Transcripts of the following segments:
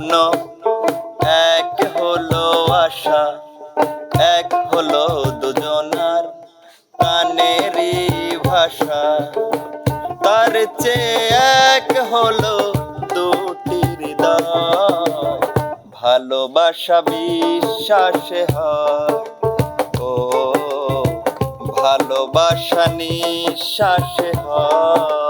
স্বপ্ন, এক হলো আশা, এক হলো দুজনার কানেরই ভাষা। তার চেয়ে এক হলো দুটি হৃদয়। ভালোবাসা বিশ্বাসে হয়। ও, ভালোবাসা নিঃশ্বাসে হয়।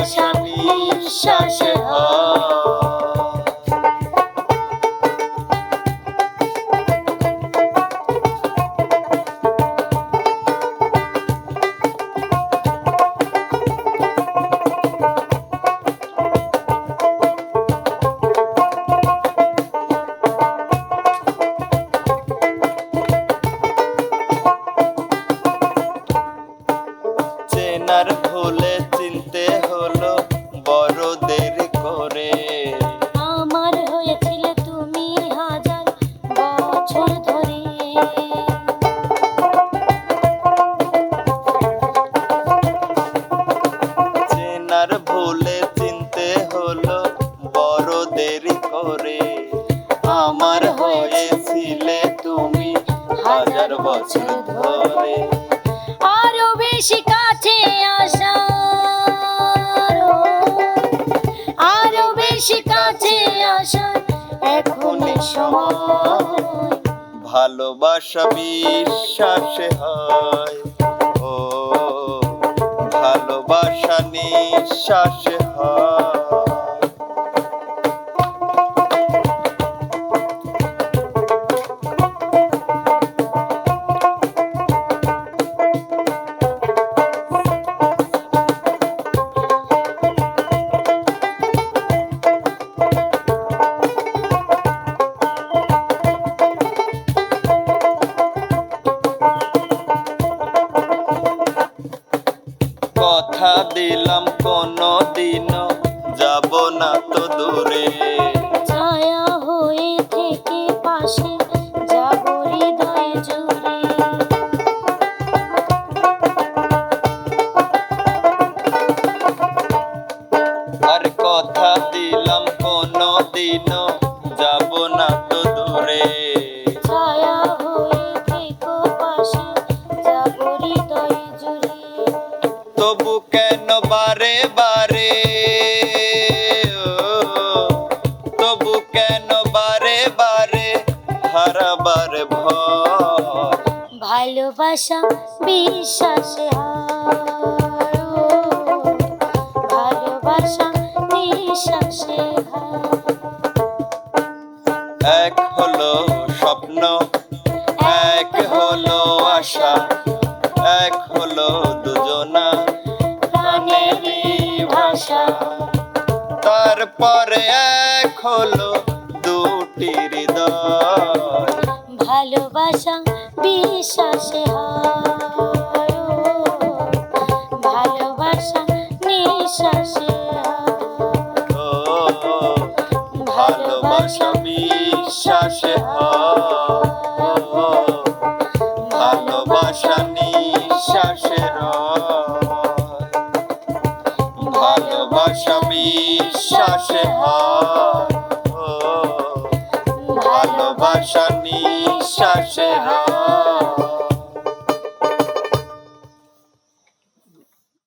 ভালোবাসা নিঃশ্বাসে হয়। হলো বড় দেরি করে আমার হয়েছিলে তুমি হাজার বছর ধরে। চেনার ভুলে চিনতে হলো বড় দেরি করে আমার হয়েছিলে তুমি হাজার বছর ধরে। আরও বেশি কাছে ভালোবাসা বিশ্বাসে হয়। ও ভালোবাসা নিঃশ্বাসে হয় কথা দিলাম কোনো দিন যাব না তো দূরে। ছায়া হয়ে থেকে পাশে যাব হৃদয় জুড়ে আর কথা দিলাম কোনো দিন যাব না তো তবু কেন বারে বারে? ও, তবু কেন বারে বারে? হারাবার ভয়। ভালোবাসা বিশ্বাসে ভালোবাসা নিঃশ্বাসে এক হলো স্বপ্ন এক হলো আশা। এক হলো তারপরে এক হলো দুটি হৃদয়। ভালোবাসা বিশ্বাসে হয়। ভালোবাসা নিঃশ্বাসে ভালোবাসা বিশ্বাসে হয়। ভালোবাসা নিঃশ্বাসে রয় বিশ্বাসে হয় ভালোবাসা নিঃশ্বাসে রয়